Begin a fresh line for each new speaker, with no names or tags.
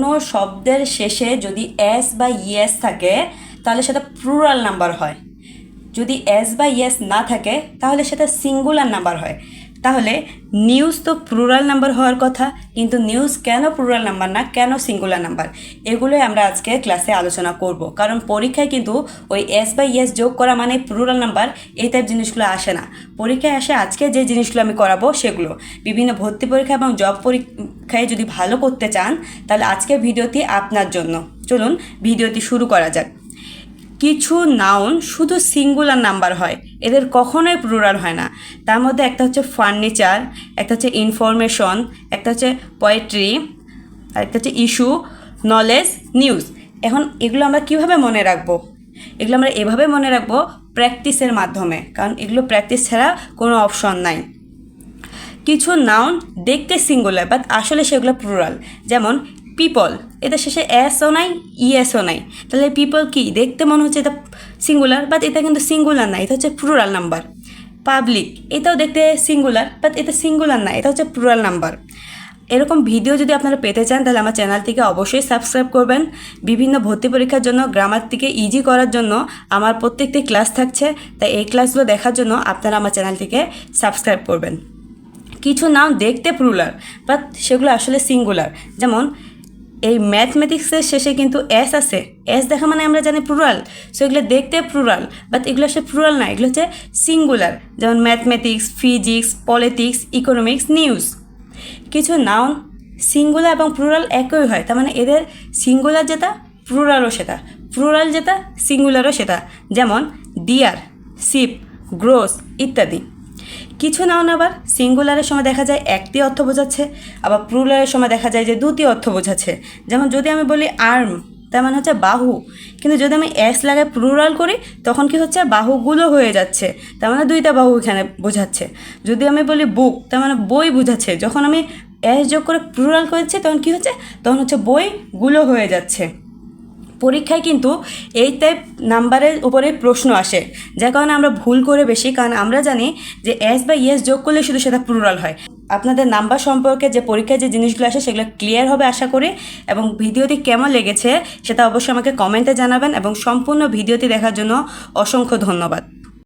কোনো শব্দের শেষে যদি এস বা ইয়েস থাকে, তাহলে সেটা প্লুরাল নাম্বার হয়। যদি এস বা ইয়েস না থাকে, তাহলে সেটা সিঙ্গুলার নাম্বার হয়। তাহলে নিউজ তো প্লুরাল নাম্বার হওয়ার কথা, কিন্তু নিউজ কেন প্লুরাল নাম্বার না, কেন সিঙ্গুলার নাম্বার এগুলোই আমরা আজকে ক্লাসে আলোচনা করব। কারণ পরীক্ষায় কিন্তু ওই এস বাই এস যোগ করা মানে প্লুরাল নাম্বার এই টাইপ জিনিসগুলো আসে না। পরীক্ষায় আসে আজকে যে জিনিসগুলো আমি করাবো সেগুলো। বিভিন্ন ভর্তি পরীক্ষা এবং জব পরীক্ষায় যদি ভালো করতে চান, তাহলে আজকের ভিডিওটি আপনার জন্য। চলুন, ভিডিওটি শুরু করা যাক। কিছু নাউন শুধু সিঙ্গুলার নাম্বার হয়। এদের কখনোই প্লুরাল হয় না। তার মধ্যে একটা হচ্ছে ফার্নিচার একটা হচ্ছে ইনফরমেশন একটা হচ্ছে পোয়েট্রি আর একটা হচ্ছে ইস্যু নলেজ নিউজ এখন এগুলো আমরা কীভাবে মনে রাখব? এগুলো আমরা এভাবে মনে রাখব প্র্যাকটিসের মাধ্যমে, কারণ এগুলো প্র্যাকটিস ছাড়া কোনো অপশন নাই। কিছু নাউন দেখতে সিঙ্গুলার বাট আসলে সেগুলো প্লুরাল যেমন পিপল এটা শেষে এসও নাই ইএসও নাই। তাহলে পিপল কি? দেখতে মনে হচ্ছে এটা সিঙ্গুলার বাট এটা কিন্তু সিঙ্গুলার না, এটা হচ্ছে প্লুরাল নাম্বার পাবলিক এটাও দেখতে সিঙ্গুলার বাট এটা সিঙ্গুলার না, এটা হচ্ছে প্লুরাল নাম্বার এরকম ভিডিও যদি আপনারা পেতে চান, তাহলে আমার চ্যানেলটিকে অবশ্যই সাবস্ক্রাইব করবেন। বিভিন্ন ভর্তি পরীক্ষার জন্য গ্রামারটিকে ইজি করার জন্য আমার প্রত্যেকটি ক্লাস থাকছে, তাই এই ক্লাসগুলো দেখার জন্য আপনারা আমার চ্যানেলটিকে সাবস্ক্রাইব করবেন। কিছু নাম দেখতে প্লুরাল বাট সেগুলো আসলে সিঙ্গুলার যেমন এই ম্যাথমেটিক্সের শেষে কিন্তু এস আছে। এস দেখা মানে আমরা জানি প্লুরাল সো এগুলো দেখতে প্লুরাল বাট এগুলো আসলে প্লুরাল না, এগুলো হচ্ছে সিঙ্গুলার যেমন mathematics physics politics economics news কিছু নাউন সিঙ্গুলার এবং প্লুরাল একই হয়, তার মানে এদের সিঙ্গুলার যেটা প্লুরালও সেটা। প্লুরাল যেটা সিঙ্গুলারও সেটা, যেমন ডিয়ার শিপ গ্রোস ইত্যাদি। কিছু নাউন আবার। সিঙ্গুলারের সময় দেখা যায় একটি অর্থ বোঝাচ্ছে, আবার প্লুরালের সময় দেখা যায় যে দুটি অর্থ বোঝাচ্ছে। যেমন যদি আমি বলি আর্ম তার মানে হচ্ছে বাহু। কিন্তু যদি আমি এস লাগাই প্লুরাল করি, তখন কি হচ্ছে? বাহুগুলো হয়ে যাচ্ছে। তার মানে দুইটা বাহু এখানে বোঝাচ্ছে। যদি আমি বলি বুক তার মানে বই বোঝাচ্ছে। যখন আমি এস যোগ করে প্লুরাল করেছি, তখন কি হচ্ছে? তখন হচ্ছে বইগুলো হয়ে যাচ্ছে। পরীক্ষায় কিন্তু এই টাইপ নাম্বারের উপরে প্রশ্ন আসে। যার কারণে আমরা ভুল করে বেশি, কারণ আমরা জানি যে এস বা ইয়েস যোগ করলে শুধু সেটা প্লুরাল হয়। আপনাদের নাম্বার সম্পর্কে যে পরীক্ষায় যে জিনিসগুলো আসে সেগুলো ক্লিয়ার হবে আশা করি। এবং ভিডিওটি কেমন লেগেছে সেটা অবশ্যই আমাকে কমেন্টে জানাবেন এবং সম্পূর্ণ ভিডিওটি দেখার জন্য অসংখ্য ধন্যবাদ।